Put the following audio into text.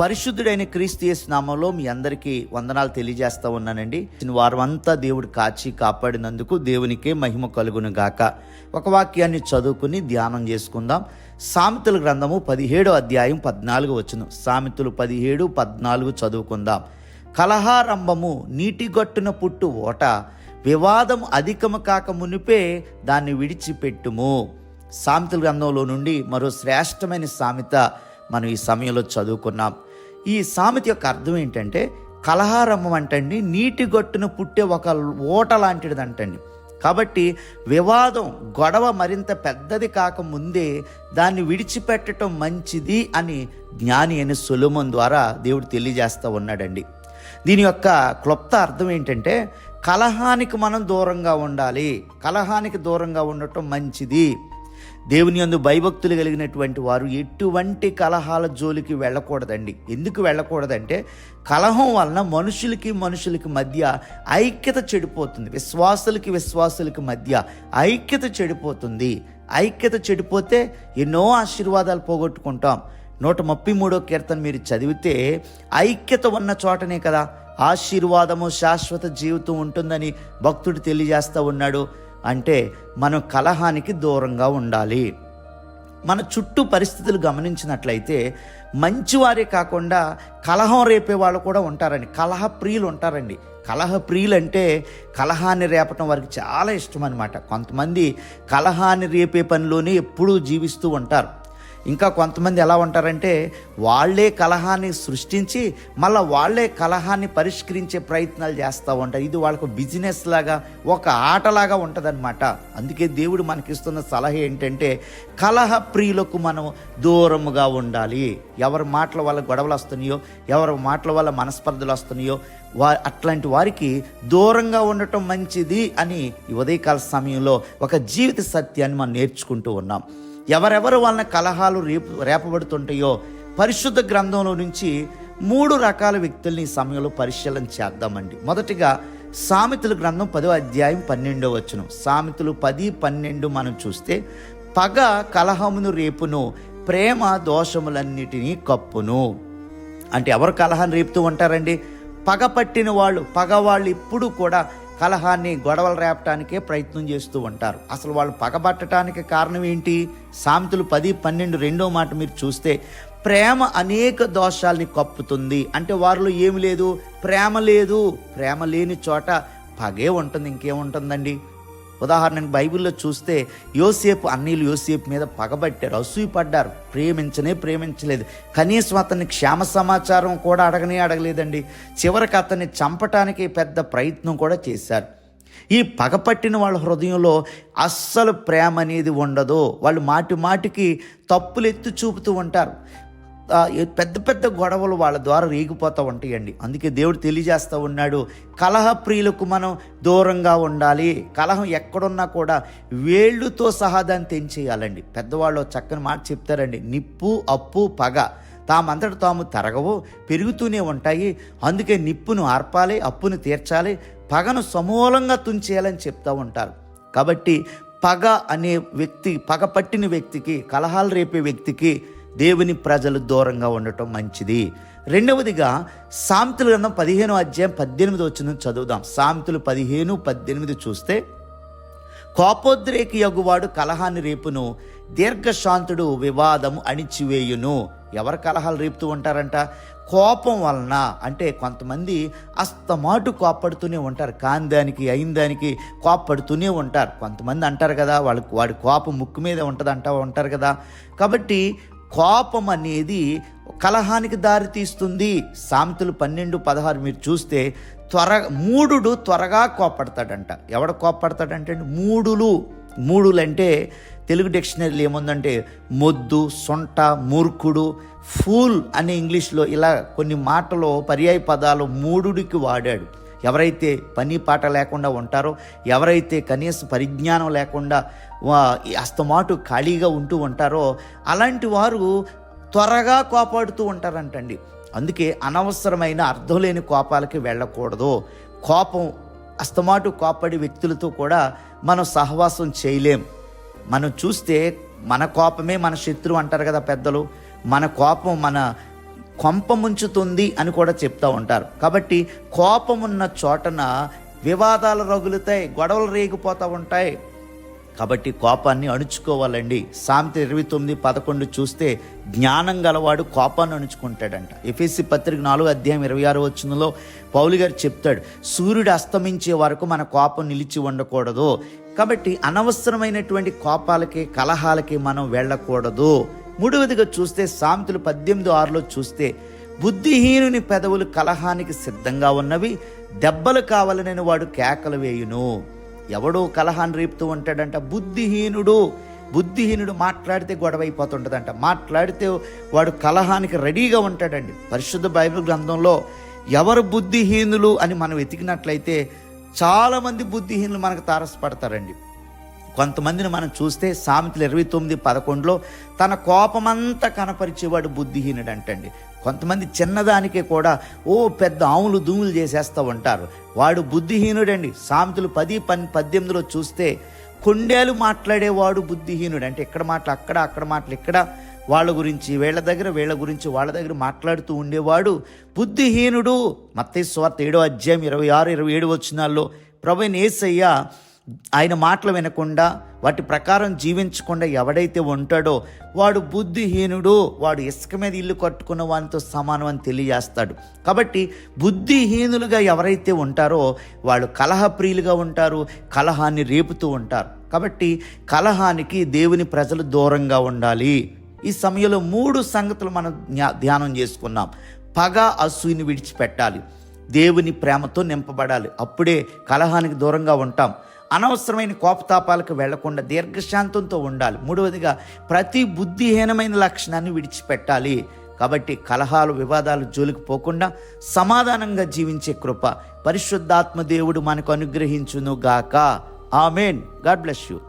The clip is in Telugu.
పరిశుద్ధుడైన క్రీస్తు నామంలో మీ అందరికీ వందనాలు తెలియజేస్తా ఉన్నానండి. వారమంతా దేవుడు కాచి కాపాడినందుకు దేవునికే మహిమ కలుగును గాక. ఒక వాక్యాన్ని చదువుకుని ధ్యానం చేసుకుందాం. సామెతల గ్రంథము పదిహేడు అధ్యాయం పద్నాలుగు వచ్చును సామెతలు పదిహేడు పద్నాలుగు చదువుకుందాం. కలహారంభము నీటిగట్టున పుట్టు ఓట వివాదం అధికము కాక మునిపే దాన్ని విడిచిపెట్టుము. సామెతల గ్రంథంలో నుండి మరో శ్రేష్టమైన సామెత మనం ఈ సమయంలో చదువుకున్నాం. ఈ సామెత యొక్క అర్థం ఏంటంటే కలహారంభం అంటండి నీటి గట్టున పుట్టే ఒక ఓట లాంటిది అంటండి. కాబట్టి వివాదం గొడవ మరింత పెద్దది కాక ముందే దాన్ని విడిచిపెట్టడం మంచిది అని జ్ఞాని అని సులుమన్ ద్వారా దేవుడు తెలియజేస్తూ ఉన్నాడండి. దీని యొక్క క్లుప్త అర్థం ఏంటంటే కలహానికి మనం దూరంగా ఉండాలి. కలహానికి దూరంగా ఉండటం మంచిది. దేవుని యందు భయభక్తులు కలిగినటువంటి వారు ఎటువంటి కలహాల జోలికి వెళ్ళకూడదండి. ఎందుకు వెళ్ళకూడదంటే కలహం వలన మనుషులకి మనుషులకి మధ్య ఐక్యత చెడిపోతుంది. విశ్వాసులకి విశ్వాసులకి మధ్య ఐక్యత చెడిపోతుంది. ఐక్యత చెడిపోతే ఎన్నో ఆశీర్వాదాలు పోగొట్టుకుంటాం. నూట ముప్పై మూడో కీర్తన మీరు చదివితే ఐక్యత ఉన్న చోటనే కదా ఆశీర్వాదము శాశ్వత జీవితం ఉంటుందని భక్తుడు తెలియజేస్తూ ఉన్నాడు. అంటే మనం కలహానికి దూరంగా ఉండాలి. మన చుట్టూ పరిస్థితులు గమనించినట్లయితే మంచివారే కాకుండా కలహం రేపే వాళ్ళు కూడా ఉంటారండి. కలహ ప్రియులు ఉంటారండి. కలహ ప్రియులు అంటే కలహాన్ని రేపటం వారికి చాలా ఇష్టం అనమాట కొంతమంది కలహాన్ని రేపే పనిలోనే ఎప్పుడూ జీవిస్తూ ఉంటారు. ఇంకా కొంతమంది ఎలా ఉంటారంటే వాళ్ళే కలహాన్ని సృష్టించి మళ్ళీ వాళ్ళే కలహాన్ని పరిష్కరించే ప్రయత్నాలు చేస్తూ ఉంటారు. ఇది వాళ్ళకు బిజినెస్ లాగా ఒక ఆటలాగా ఉంటుందన్నమాట. అందుకే దేవుడు మనకిస్తున్న సలహా ఏంటంటే కలహ ప్రియులకు మనం దూరముగా ఉండాలి. ఎవరి మాటల వల్ల గొడవలు వస్తున్నాయో ఎవరి మాటల వల్ల మనస్పర్ధలు వస్తున్నాయో వా అట్లాంటి వారికి దూరంగా ఉండటం మంచిది అని ఈ ఉదయకాల సమయంలో ఒక జీవిత సత్యాన్ని మనం నేర్చుకుంటూ ఉన్నాం. ఎవరెవరు వలన కలహాలు రేపు రేపబడుతుంటాయో పరిశుద్ధ గ్రంథంలో నుంచి మూడు రకాల వ్యక్తుల్ని ఈ సమయంలో పరిశీలన చేద్దామండి. మొదటిగా సామెతల గ్రంథం పదో అధ్యాయం పన్నెండో వచ్చును సామెతలు పది పన్నెండు మనం చూస్తే పగ కలహమును రేపును ప్రేమ దోషములన్నిటినీ కప్పును. అంటే ఎవరు కలహాన్ని రేపుతూ ఉంటారండి? పగ పట్టిన వాళ్ళు పగ వాళ్ళు ఇప్పుడు కూడా కలహాన్ని గొడవలు రేపటానికే ప్రయత్నం చేస్తూ ఉంటారు. అసలు వాళ్ళు పగబట్టడానికి కారణం ఏంటి? సామెతలు పది పన్నెండు రెండో మాట మీరు చూస్తే ప్రేమ అనేక దోషాల్ని కప్పుతుంది. అంటే వారిలో ఏమి లేదు? ప్రేమ లేదు. ప్రేమ లేని చోట పగే ఉంటుంది ఇంకేముంటుందండి ఉదాహరణకు బైబిల్లో చూస్తే యోసేపు అన్నీలు యోసేపు మీద పగబట్టారు అసూయపడ్డారు. ప్రేమించనే ప్రేమించలేదు. కనీసం అతన్ని క్షేమ సమాచారం కూడా అడగనే అడగలేదండి. చివరికి అతన్ని చంపటానికి పెద్ద ప్రయత్నం కూడా చేశారు. ఈ పగపట్టిన వాళ్ళ హృదయంలో అస్సలు ప్రేమ అనేది ఉండదు. వాళ్ళు మాటి మాటికి తప్పులు ఎత్తి చూపుతూ ఉంటారు. పెద్ద పెద్ద గొడవలు వాళ్ళ ద్వారా రేగిపోతూ ఉంటాయండి. అందుకే దేవుడు తెలియజేస్తూ ఉన్నాడు కలహ ప్రియులకు మనం దూరంగా ఉండాలి. కలహం ఎక్కడున్నా కూడా వేళ్ళుతో సహా దాన్ని తెంచేయాలండి. పెద్దవాళ్ళు చక్కని మాట చెప్తారండి నిప్పు అప్పు పగ. తామంతట తాము తరగవు పెరుగుతూనే ఉంటాయి. అందుకే నిప్పును ఆర్పాలి అప్పును తీర్చాలి పగను సమూలంగా తుంచేయాలని చెప్తూ ఉంటారు. కాబట్టి పగ అనే వ్యక్తి పగ పట్టిన వ్యక్తికి కలహాలు రేపే వ్యక్తికి దేవుని ప్రజలు దూరంగా ఉండటం మంచిది. రెండవదిగా సామెతలు గ్రంథం పదిహేను అధ్యాయం పద్దెనిమిది వచ్చిన చదువుదాం. సామెతలు పదిహేను పద్దెనిమిది చూస్తే కోపోద్రేకి యగువాడు కలహాన్ని రేపును దీర్ఘశాంతుడు వివాదము అణిచివేయును. ఎవరు కలహాలు రేపుతూ ఉంటారంట? కోపం వలన. అంటే కొంతమంది అస్తమాటు కోపడుతూనే ఉంటారు. కాని దానికి అయిన దానికి కోపడుతూనే ఉంటారు. కొంతమంది అంటారు కదా వాళ్ళకి వాడి కోపం ముక్కు మీద ఉంటుంది అంటా ఉంటారు కదా. కాబట్టి కోపం అనేది కలహానికి దారితీస్తుంది సామెతలు పన్నెండు పదహారు మీరు చూస్తే త్వర మూడుడు త్వరగా కోప్పడతాడంట ఎవడ కోప్పడతాడంటే మూడులు. మూడులు అంటే తెలుగు డిక్షనరీలో ఏముందంటే మొద్దు సొంట మూర్ఖుడు ఫూల్ అనే ఇంగ్లీష్లో ఇలా కొన్ని మాటలు పర్యాయ పదాలు మూడుడికి వాడాడు. ఎవరైతే పని పాట లేకుండా ఉంటారో ఎవరైతే కనీస పరిజ్ఞానం లేకుండా అస్తమాటు ఖాళీగా ఉంటూ ఉంటారో అలాంటి వారు త్వరగా కోపాడుతూ ఉంటారంటండి. అందుకే అనవసరమైన అర్థం లేని కోపాలకి వెళ్ళకూడదు. కోపం అస్తమాటు కోపడి వ్యక్తులతో కూడా మనం సహవాసం చేయలేం. మనం చూస్తే మన కోపమే మన శత్రువు అంటారు కదా పెద్దలు. మన కోపం మన కొంపముంచుతుంది అని కూడా చెప్తూ ఉంటారు. కాబట్టి కోపం ఉన్న చోటన వివాదాలు రగులుతాయి గొడవలు రేగిపోతూ ఉంటాయి. కాబట్టి కోపాన్ని అణుచుకోవాలండి. సామెత ఇరవై తొమ్మిది పదకొండు చూస్తే జ్ఞానం గలవాడు కోపాన్ని అణుచుకుంటాడంట. ఎఫ్ఎస్సి పత్రిక నాలుగు అధ్యాయం ఇరవై ఆరు వచ్చినలో పౌలు గారు చెప్తాడు సూర్యుడు అస్తమించే వరకు మన కోపం నిలిచి ఉండకూడదు. కాబట్టి అనవసరమైనటువంటి కోపాలకి కలహాలకి మనం వెళ్ళకూడదు. మూడవదిగా చూస్తే సామెతలు పద్దెనిమిది ఆరులో చూస్తే బుద్ధిహీనుని పెదవులు కలహానికి సిద్ధంగా ఉన్నవి దెబ్బలు కావాలనని వాడు కేకలు వేయును. ఎవడో కలహాన్ని రేపుతూ ఉంటాడంట బుద్ధిహీనుడు. బుద్ధిహీనుడు మాట్లాడితే గొడవ అయిపోతుంటుందంట మాట్లాడితే వాడు కలహానికి రెడీగా ఉంటాడండి. పరిశుద్ధ బైబిల్ గ్రంథంలో ఎవరు బుద్ధిహీనులు అని మనం వెతికినట్లయితే చాలామంది బుద్ధిహీనులు మనకు తారసపడతారండి. కొంతమందిని మనం చూస్తే సామెతలు ఇరవై తొమ్మిది పదకొండులో తన కోపమంతా కనపరిచేవాడు బుద్ధిహీనుడు అంటండి కొంతమంది చిన్నదానికే కూడా ఓ పెద్ద ఆవులు దూములు చేసేస్తూ ఉంటారు. వాడు బుద్ధిహీనుడండి. సామెతలు పది పన్ పద్దెనిమిదిలో చూస్తే కొండేలు మాట్లాడేవాడు బుద్ధిహీనుడు. అంటే ఇక్కడ మాటలు అక్కడ అక్కడ మాటలు ఇక్కడ. వాళ్ళ గురించి వీళ్ళ దగ్గర వీళ్ళ గురించి వాళ్ళ దగ్గర మాట్లాడుతూ ఉండేవాడు బుద్ధిహీనుడు. మత్తయి ఏడో అధ్యాయం ఇరవై ఆరు ఇరవై ఏడు వచ్చినాల్లో ప్రభు ఏసయ్య ఆయన మాటలు వినకుండా వాటి ప్రకారం జీవించకుండా ఎవడైతే ఉంటాడో వాడు బుద్ధిహీనుడు వాడు ఇసుక మీద ఇల్లు కట్టుకున్న వానితో సమానం అని తెలియజేస్తాడు. కాబట్టి బుద్ధిహీనులుగా ఎవరైతే ఉంటారో వాళ్ళు కలహప్రియులుగా ఉంటారు కలహాన్ని రేపుతూ ఉంటారు. కాబట్టి కలహానికి దేవుని ప్రజలు దూరంగా ఉండాలి. ఈ సమయంలో మూడు సంగతులు మనం ధ్యానం చేసుకున్నాం. పగ అసూయని విడిచిపెట్టాలి. దేవుని ప్రేమతో నింపబడాలి. అప్పుడే కలహానికి దూరంగా ఉంటాం. అనవసరమైన కోపతాపాలకు వెళ్ళకుండా దీర్ఘశాంతంతో ఉండాలి. మూడవదిగా ప్రతి బుద్ధిహీనమైన లక్షణాన్ని విడిచిపెట్టాలి. కాబట్టి కలహాలు వివాదాలు జోలికి పోకుండా సమాధానంగా జీవించే కృప పరిశుద్ధాత్మ దేవుడు మనకు అనుగ్రహించును గాక ఆమెన్. God bless you.